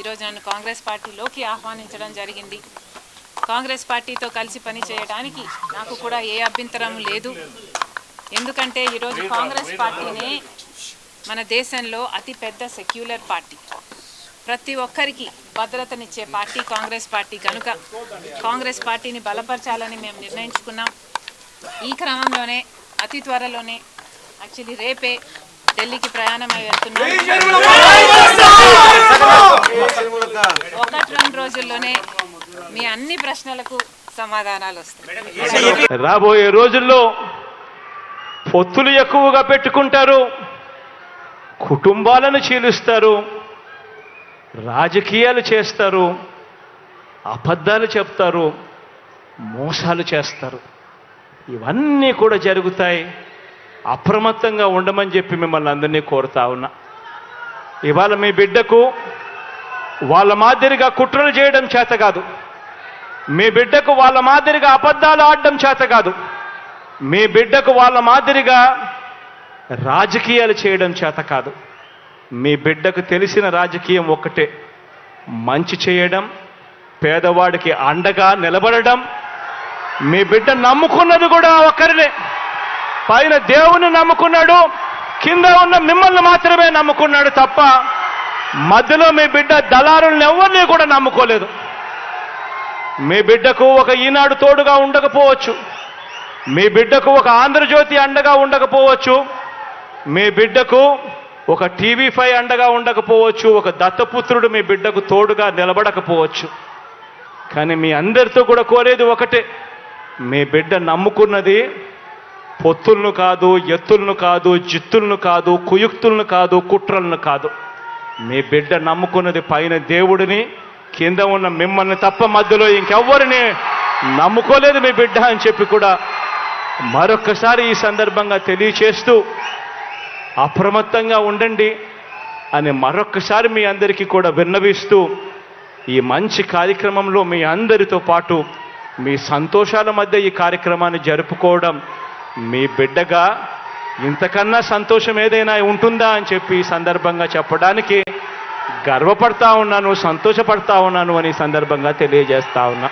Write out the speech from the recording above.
ఈరోజు నన్ను కాంగ్రెస్ పార్టీలోకి ఆహ్వానించడం జరిగింది. కాంగ్రెస్ పార్టీతో కలిసి పని చేయడానికి నాకు కూడా ఏ అభ్యంతరం లేదు. ఎందుకంటే ఈరోజు కాంగ్రెస్ పార్టీనే మన దేశంలో అతి పెద్ద సెక్యులర్ పార్టీ. ప్రతి ఒక్కరికి భద్రతనిచ్చే పార్టీ కాంగ్రెస్ పార్టీ కనుక కాంగ్రెస్ పార్టీని బలపరచాలని మేము నిర్ణయించుకున్నాం. ఈ క్రమంలోనే అతి త్వరలోనే యాక్చువల్లీ రేపే ఢిల్లీకి ప్రయాణమై వెళ్తున్నాం ఒకటి రెండు రోజుల్లోనే మీ అన్ని ప్రశ్నలకు సమాధానాలు వస్తాయి. రాబోయే రోజుల్లో పొత్తులు ఎక్కువగా పెట్టుకుంటారు కుటుంబాలను చీలుస్తారు రాజకీయాలు చేస్తారు అబద్ధాలు చెప్తారు మోసాలు చేస్తారు. ఇవన్నీ కూడా జరుగుతాయి. అప్రమత్తంగా ఉండమని చెప్పి మిమ్మల్ని అందరినీ కోరుతా ఉన్నా. ఇవాళ మీ బిడ్డకు వాళ్ళ మాదిరిగా కుట్రలు చేయడం చేత కాదు. మీ బిడ్డకు వాళ్ళ మాదిరిగా అబద్ధాలు ఆడడం చేత కాదు. మీ బిడ్డకు వాళ్ళ మాదిరిగా రాజకీయాలు చేయడం చేత కాదు. మీ బిడ్డకు తెలిసిన రాజకీయం ఒక్కటే. మంచి చేయడం పేదవాడికి అండగా నిలబడడం. మీ బిడ్డ నమ్ముకున్నది కూడా ఒక్కరినే. పైన దేవుని నమ్ముకున్నాడు కింద ఉన్న మిమ్మల్ని మాత్రమే నమ్ముకున్నాడు తప్ప మధ్యలో మీ బిడ్డ దళారులను ఎవరిని కూడా నమ్ముకోలేదు. మీ బిడ్డకు ఒక ఈనాడు తోడుగా ఉండకపోవచ్చు. మీ బిడ్డకు ఒక ఆంధ్రజ్యోతి అండగా ఉండకపోవచ్చు. మీ బిడ్డకు ఒక టీవీ ఫైవ్ అండగా ఉండకపోవచ్చు. ఒక దత్తపుత్రుడు మీ బిడ్డకు తోడుగా నిలబడకపోవచ్చు. కానీ మీ అందరితో కూడా కోరేది ఒకటే మీ బిడ్డ నమ్ముకున్నది పొత్తులను కాదు ఎత్తులను కాదు జిత్తులను కాదు కుయుక్తులను కాదు కుట్రలను కాదు. మీ బిడ్డ నమ్ముకున్నది పైన దేవుడిని కింద ఉన్న మిమ్మల్ని తప్ప మధ్యలో ఇంకెవ్వరిని నమ్ముకోలేదు మీ బిడ్డ అని చెప్పి కూడా మరొకసారి ఈ సందర్భంగా తెలియచేస్తూ అప్రమత్తంగా ఉండండి అని మరొక్కసారి మీ అందరికీ కూడా విన్నవిస్తూ ఈ మంచి కార్యక్రమంలో మీ అందరితో పాటు మీ సంతోషాల మధ్య ఈ కార్యక్రమాన్ని జరుపుకోవడం మీ బిడ్డగా ఇంతకన్నా సంతోషం ఏదైనా ఉంటుందా అని చెప్పి సందర్భంగా చెప్పడానికి గర్వపడతా ఉన్నాను సంతోషపడతా ఉన్నాను అని సందర్భంగా తెలియజేస్తా ఉన్నా.